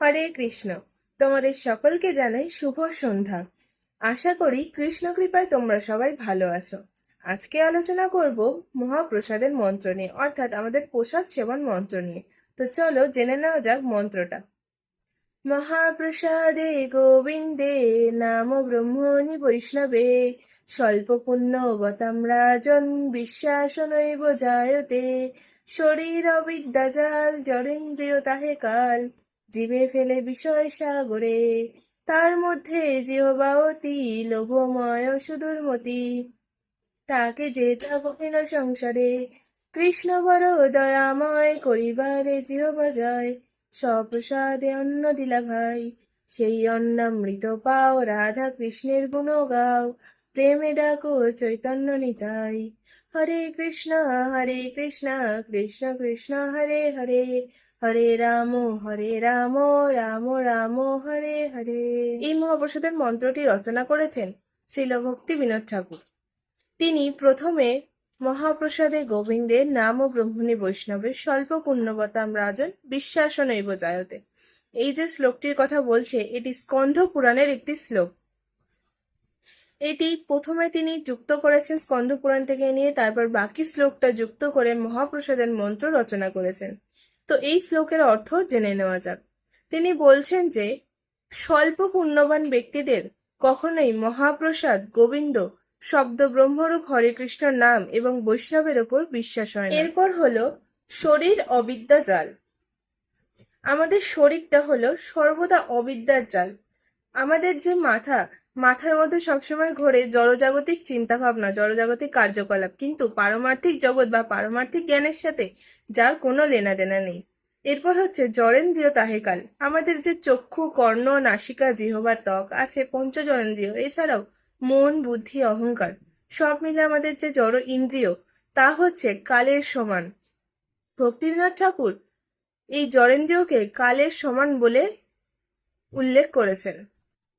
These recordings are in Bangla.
হরে কৃষ্ণ। তোমাদের সকলকে জানাই শুভ সন্ধ্যা। আশা করি কৃষ্ণ কৃপায় তোমরা সবাই ভালো আছো। আজকে আলোচনা করব মহাপ্রসাদের মন্ত্র নিয়ে, অর্থাৎ আমাদের প্রসাদ সেবন মন্ত্র নিয়ে। তো চলো জেনে নেওয়া যাক মন্ত্রটা। মহাপ্রসাদে গোবিন্দে নাম ব্রহ্মণি বৈষ্ণবে স্বল্প পুণ্যবতাম রাজন বিশ্বাস নৈব জায়তে শরীর অবিদ্যাজাল জরেন্দ্রিয় তাহে কাল। জীবে ফেলে বিষয় সাগরে। তার মধ্যে জিহবাবতী লোভময় সুদূরমতি তাকে যে তা কঠিন সংসারে। কৃষ্ণ বড় দয়াময় করিবারে জিহবা জয় সপ্রসাদে অন্ন দিলা ভাই। সেই অন্নামৃত পাও, রাধা কৃষ্ণের গুণ গাও। প্রেমে ডাকো চৈতন্য নিতাই। হরে কৃষ্ণ হরে কৃষ্ণ কৃষ্ণ কৃষ্ণ, হরে হরে। হরে রাম হরে রাম রাম রাম, হরে হরে। এই মহাপ্রসাদের মন্ত্রটি রচনা করেছেন শ্রীল ভক্তি বিনোদ ঠাকুর। তিনি প্রথমে মহাপ্রসাদে গোবিন্দের নাম ও ব্রহ্মণী বৈষ্ণবের স্বল্প পুণ্যবতাম রাজন বিশ্বাস নৈব জায়তে। এই যে শ্লোকটির কথা বলছে, এটি স্কন্ধ পুরাণের একটি শ্লোক। এটি প্রথমে তিনি যুক্ত করেছেন স্কন্ধ পুরাণ থেকে নিয়ে, তারপর বাকি শ্লোকটা যুক্ত করে মহাপ্রসাদের মন্ত্র রচনা করেছেন। তো এই শ্লোকের অর্থ জেনে নেওয়া যাক। তিনি বলছেন যে, স্বল্প পুণ্যবান ব্যক্তিদের কখনোই মহাপ্রসাদ, গোবিন্দ শব্দ ব্রহ্মরূপ হরে কৃষ্ণ নাম এবং বৈষ্ণবের ওপর বিশ্বাস হয় এরপর হলো শরীর অবিদ্যা জাল। আমাদের শরীরটা হলো সর্বদা অবিদ্যার জাল। আমাদের যে মাথা মাথার মধ্যে সবসময় ঘোরে জড়জাগতিক চিন্তা ভাবনা জড়জাগতিক কার্যকলাপ। কিন্তু পারমার্থিক জগৎ বা পারমার্থিক জ্ঞানের সাথে যার কোনো লেনা দেনা নেই। এরপর হচ্ছে জরেন্দ্রিয় তাহেকাল আমাদের যে চক্ষু, কর্ণ, নাসিকা, জিহবা, ত্বক আছে পঞ্চজরেন্দ্রিয় এছাড়াও মন, বুদ্ধি, অহংকার, সব মিলে আমাদের যে জড় ইন্দ্রিয়, তা হচ্ছে কালের সমান। ভক্তিনাথ ঠাকুর এই জরেন্দ্রিয়কে কালের সমান বলে উল্লেখ করেছেন।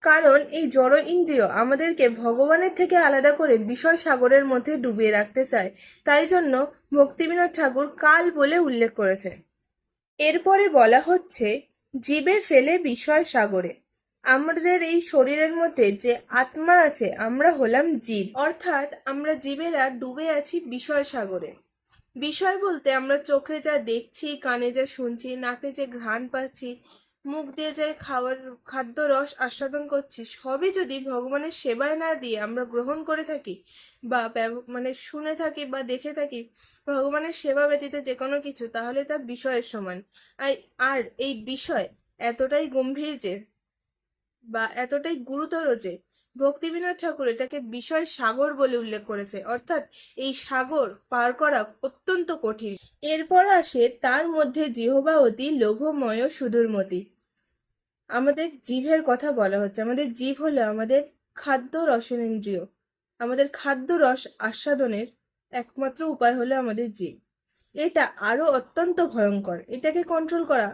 কারণ এই জড় ইন্দ্রিয় আমাদেরকে ভগবানের থেকে আলাদা করে বিষয় সাগরের মধ্যে ডুবিয়ে রাখতে চায়। তাই জন্য ভক্তিবিনোদ ঠাকুর কাল বলে উল্লেখ করেছে এরপরে বলা হচ্ছে, জীবে ফেলে বিষয় সাগরে। আমাদের এই শরীরের মধ্যে যে আত্মা আছে, আমরা হলাম জীব। অর্থাৎ আমরা জীবেরা ডুবে আছি বিষয় সাগরে। বিষয় বলতে আমরা চোখে যা দেখছি, কানে যা শুনছি, নাকে যে ঘ্রাণ পাচ্ছি মুখ দিয়ে যে খাওয়ার খাদ্য রস আস্বাদন করছি, সবই যদি ভগবানের সেবায় না দিয়ে আমরা গ্রহণ করে থাকি বা মানে শুনে থাকি বা দেখে থাকি, ভগবানের সেবা ব্যতীত যে কোনো কিছু, তাহলে তা বিষয়ের সমান। আর এই বিষয় এতটাই গম্ভীর যে, বা এতটাই গুরুতর যে ভক্তিবিনোদ ঠাকুর এটাকে বিষয় সাগর বলে উল্লেখ করেছে। অর্থাৎ এই সাগর পার করা অত্যন্ত কঠিন। এরপর আসে তার মধ্যে জিহবাবতী লোভময় সুদূরমতি আমাদের জিভের কথা বলা হচ্ছে। আমাদের জিভ হলো আমাদের খাদ্য রসনেন্দ্রিয় আমাদের খাদ্য রস আস্বাদনের একমাত্র উপায় হলো আমাদের জিভ এটা আরও অত্যন্ত ভয়ঙ্কর। এটাকে কন্ট্রোল করা,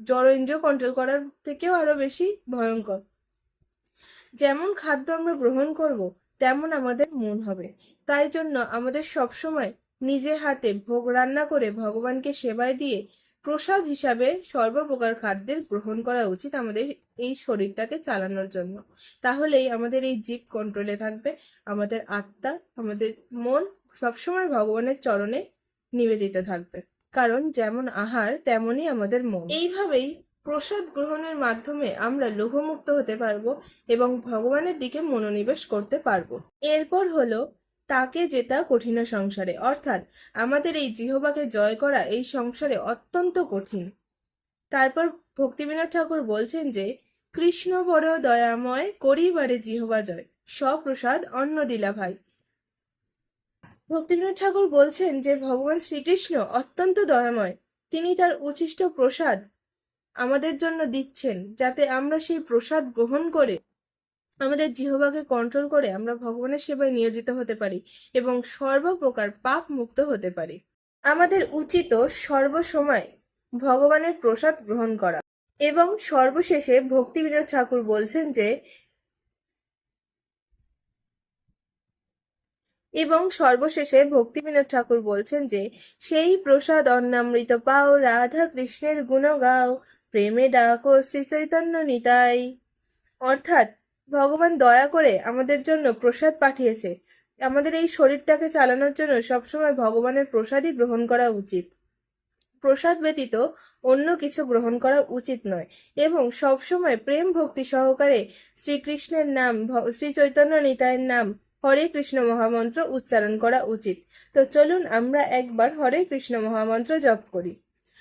জড় ইন্দ্রিয় কন্ট্রোল করার থেকেও আরও বেশি ভয়ঙ্কর। যেমন খাদ্য আমরা গ্রহণ করব, তেমন আমাদের মন হবে। তাই জন্য আমাদের সবসময় নিজে হাতে ভোগ রান্না করে ভগবানকে সেবায় দিয়ে প্রসাদ হিসাবে সর্বপ্রকার খাদ্যের গ্রহণ করা উচিত আমাদের এই শরীরটাকে চালানোর জন্য। তাহলেই আমাদের এই জীব কন্ট্রোলে থাকবে, আমাদের আত্মা, আমাদের মন সবসময় ভগবানের চরণে নিবেদিত থাকবে। কারণ যেমন আহার, তেমনই আমাদের মন। এইভাবেই প্রসাদ গ্রহণের মাধ্যমে আমরা লোভমুক্ত হতে পারব এবং ভগবানের দিকে মনোনিবেশ করতে পারব। এরপর হলো তাকে জেতা কঠিন সংসারে। অর্থাৎ আমাদের এই জিহবাকে জয় করা এই সংসারে অত্যন্ত কঠিন। তারপর ভক্তিবিনোদ ঠাকুর বলছেন যে, কৃষ্ণ বড় দয়াময়, করিবারে জিহবা জয়। সপ্রসাদ অন্ন দিলা ভাই। ভক্তিবিনোদ ঠাকুর বলছেন যে, ভগবান শ্রীকৃষ্ণ অত্যন্ত দয়াময়। তিনি তার উচ্ছিষ্ট প্রসাদ আমাদের জন্য দিচ্ছেন, যাতে আমরা সেই প্রসাদ গ্রহণ করে আমাদের জিহবাকে কন্ট্রোল করে আমরা ভগবানের সেবায় নিয়োজিত হতে পারি এবং সর্বপ্রকার পাপ মুক্ত হতে পারি। আমাদের উচিত সর্বসময় ভগবানের প্রসাদ গ্রহণ করা এবং সর্বশেষে ভক্তিবিনোদ ঠাকুর বলছেন যে, এবং সর্বশেষে ভক্তিবিনোদ ঠাকুর বলছেন যে, সেই প্রসাদ অন্নামৃত পাও, রাধা কৃষ্ণের গুণ গাও প্রেমে ডাকো শ্রী চৈতন্য নিতাই। অর্থাৎ ভগবান দয়া করে আমাদের জন্য প্রসাদ পাঠিয়েছে। আমাদের এই শরীরটাকে চালানোর জন্য সবসময় ভগবানের প্রসাদই গ্রহণ করা উচিত। প্রসাদ ব্যতীত অন্য কিছু গ্রহণ করা উচিত নয় এবং সবসময় প্রেম ভক্তি সহকারে শ্রীকৃষ্ণের নাম শ্রী চৈতন্য নিতায়ের নাম, হরে কৃষ্ণ মহামন্ত্র উচ্চারণ করা উচিত। তো চলুন আমরা একবার হরে কৃষ্ণ মহামন্ত্র জপ করি।